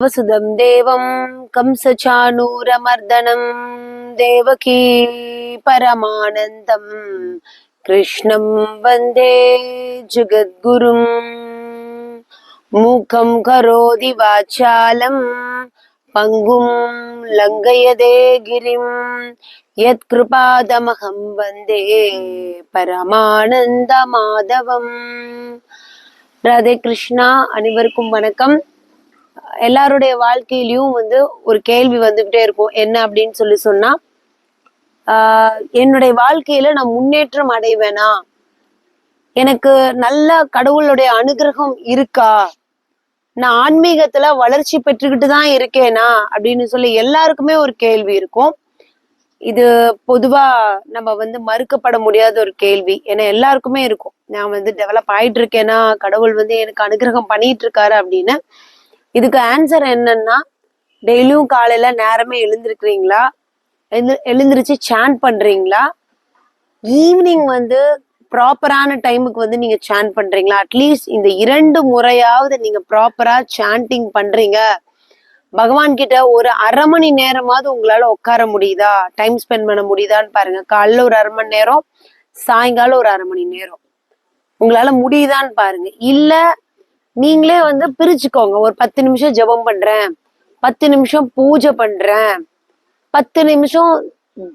வசுதம் தேவம் கம்சச்சானூரமர்தனம் தேவகி பரமானந்தம் கிருஷ்ணம் வந்தே ஜெகத்குரும் மூக்கம் கரோதி வாச்சாலம் பங்கும் லங்கயதே கிரிம் யத்கிருபாதமகம் வந்தே பரமானந்த மாதவம் ராதே கிருஷ்ணா அனைவருக்கும் வணக்கம்। எல்லாருடைய வாழ்க்கையிலயும் வந்து ஒரு கேள்வி வந்துகிட்டே இருக்கும். என்ன அப்படின்னு சொல்லி சொன்னா ஆஹ் என்னுடைய வாழ்க்கையில நான் முன்னேற்றம் அடைவேனா? எனக்கு நல்ல கடவுளுடைய அனுகிரகம் இருக்கா? நான் ஆன்மீகத்துல வளர்ச்சி பெற்றுக்கிட்டு தான் இருக்கேனா? அப்படின்னு சொல்லி எல்லாருக்குமே ஒரு கேள்வி இருக்கும். இது பொதுவா நம்ம வந்து மறுக்கப்பட முடியாத ஒரு கேள்வி ஏன்னா எல்லாருக்குமே இருக்கும். நான் வந்து டெவலப் ஆயிட்டு இருக்கேனா கடவுள் வந்து எனக்கு அனுகிரகம் பண்ணிட்டு இருக்காரு அப்படின்னு. இதுக்கு ஆன்சர் என்னன்னா டெய்லியும் காலையில நேரமே எழுந்திருக்கிறீங்களா? எழுந்து எழுந்திருச்சு சேன் பண்றீங்களா? ஈவினிங் வந்து ப்ராப்பரான டைமுக்கு வந்து நீங்க சேன் பண்றீங்களா? அட்லீஸ்ட் இந்த இரண்டு முறையாவது நீங்க ப்ராப்பரா சாண்டிங் பண்றீங்க. பகவான் கிட்ட ஒரு அரை மணி நேரமாவது உங்களால உட்கார முடியுதா? டைம் ஸ்பெண்ட் பண்ண முடியுதான்னு பாருங்க. காலைல ஒரு அரை மணி நேரம் சாயங்காலம் ஒரு அரை மணி நேரம். உங்களால முடியுதான்னு பாருங்க. இல்ல நீங்களே வந்து பிரிச்சுக்கோங்க. ஒரு பத்து நிமிஷம் ஜெபம் பண்றேன். பத்து நிமிஷம் பூஜை பண்றேன். பத்து நிமிஷம்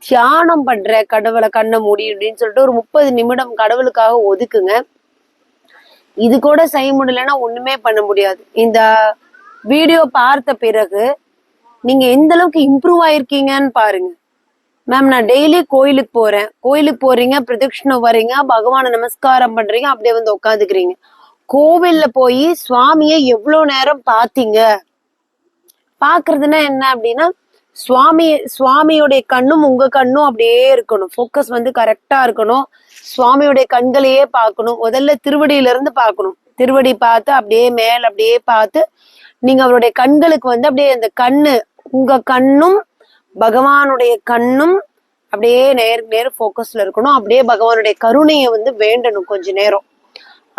தியானம் பண்றேன். கடவுளை கண்ணை மூடி அப்படின்னு சொல்லிட்டு ஒரு முப்பது நிமிடம் கடவுளுக்காக ஒதுக்குங்க. இது கூட செய்ய முடியலன்னா ஒண்ணுமே பண்ண முடியாது. இந்த வீடியோ பார்த்த பிறகு நீங்க எந்த அளவுக்கு இம்ப்ரூவ் ஆயிருக்கீங்கன்னு பாருங்க. மேம் நான் டெய்லி கோயிலுக்கு போறேன். கோயிலுக்கு போறீங்க பிரதட்சிணம் வர்றீங்க பகவானை நமஸ்காரம் பண்றீங்க அப்படியே வந்து உட்காந்துக்கிறீங்க. கோவில்ல போய் சுவாமியை எவ்வளோ நேரம் பார்த்தீங்க பாக்குறதுன்னா என்ன அப்படின்னா சுவாமி சுவாமியுடைய கண்ணும் உங்க கண்ணும் அப்படியே இருக்கணும். ஃபோக்கஸ் வந்து கரெக்டா இருக்கணும். சுவாமியுடைய கண்களையே பார்க்கணும் முதல்ல திருவடியில இருந்து பார்க்கணும் திருவடி பார்த்து அப்படியே மேல் அப்படியே பார்த்து நீங்க அவருடைய கண்களுக்கு வந்து அப்படியே அந்த கண்ணு உங்க கண்ணும் பகவானுடைய கண்ணும் அப்படியே நேர் நேர் ஃபோக்கஸ்ல இருக்கணும். அப்படியே பகவானுடைய கருணையை வந்து வேண்டணும் கொஞ்ச நேரம்.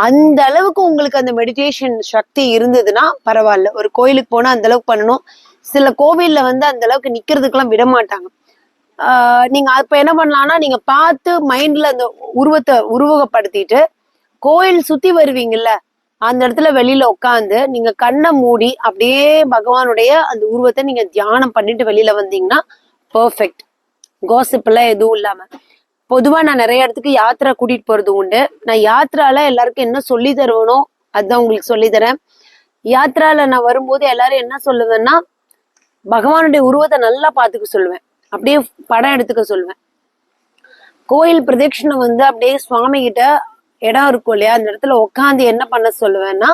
அந்த அளவுக்கு உங்களுக்கு அந்த மெடிடேஷன் சக்தி இருந்ததுன்னா பரவாயில்ல. ஒரு கோயிலுக்கு போனா அந்த அளவுக்கு பண்ணணும். சில கோவில்ல வந்து அந்த அளவுக்கு நிக்கிறதுக்கெல்லாம் விட மாட்டாங்க. நீங்க அப்ப என்ன பண்ணலாம்னா நீங்க பார்த்து மைண்ட்ல அந்த உருவத்தை உருவகப்படுத்திட்டு கோயில் சுத்தி வருவீங்கல்ல அந்த இடத்துல வெளியில உட்காந்து நீங்க கண்ணை மூடி அப்படியே பகவானுடைய அந்த உருவத்தை நீங்க தியானம் பண்ணிட்டு வெளியில வந்தீங்கன்னா பர்ஃபெக்ட் கோசிப் எல்லாம் எதுவும் இல்லாம. பொதுவாக நான் நிறைய இடத்துக்கு யாத்திரை கூட்டிட்டு போறது உண்டு. நான் யாத்திரால எல்லாருக்கும் என்ன சொல்லி தருவனோ அதான் உங்களுக்கு சொல்லி தரேன். யாத்திரால நான் வரும்போது எல்லாரும் என்ன சொல்லுவேன்னா பகவானுடைய உருவத்தை நல்லா பார்த்துக்க சொல்லுவேன். அப்படியே படம் எடுத்துக்க சொல்லுவேன். கோயில் பிரதட்சிணம் வந்து அப்படியே சுவாமி கிட்ட இடம் இருக்கும் இல்லையா அந்த இடத்துல உட்காந்து என்ன பண்ண சொல்லுவேன்னா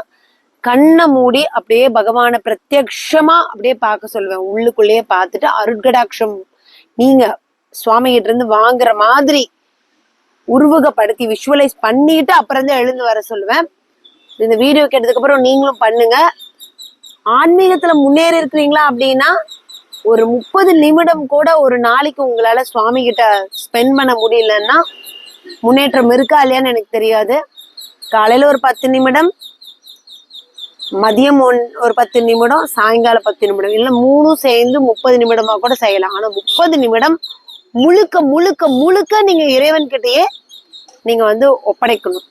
கண்ணை மூடி அப்படியே பகவானை பிரத்யக்ஷமா அப்படியே பார்க்க சொல்லுவேன். உள்ளுக்குள்ளேயே பார்த்துட்டு அருட்கடாட்சம். நீங்க சுவாமிகிட்ட இருந்து வாங்குற மாதிரி உருவகப்படுத்தி விஷுவலைஸ் பண்ணிட்டு அப்புறம் தான் எழுந்து வர சொல்லுவேன். இந்த வீடியோ கேட்டதுக்கு அப்புறம் நீங்களும் பண்ணுங்க. ஆன்மீகத்துல முன்னேறி இருக்கிறீங்களா அப்படின்னா ஒரு முப்பது நிமிடம் கூட ஒரு நாளைக்கு உங்களால சுவாமி கிட்ட ஸ்பெண்ட் பண்ண முடியலன்னா முன்னேற்றம் இருக்கா இல்லையான்னு எனக்கு தெரியாது. காலையில ஒரு பத்து நிமிடம் மதியம் ஒன் ஒரு பத்து நிமிடம் சாயங்காலம் பத்து நிமிடம் இல்லை மூணும் சேர்ந்து முப்பது நிமிடமா கூட செய்யலாம். ஆனா முப்பது நிமிடம் முழுக்க முழுக்க முழுக்க நீங்க இறைவன் கிட்டயே நீங்க வந்து ஒப்படைக்கணும்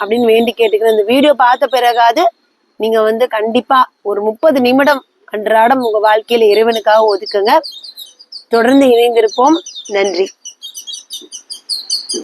அப்படின்னு வேண்டி கேட்டுக்கிறேன். இந்த வீடியோ பார்த்த பிறகாது நீங்க வந்து கண்டிப்பா ஒரு முப்பது நிமிடம் அன்றாடம் உங்க வாழ்க்கையில இறைவனுக்காக ஒதுக்குங்க. தொடர்ந்து இணைந்திருப்போம். நன்றி.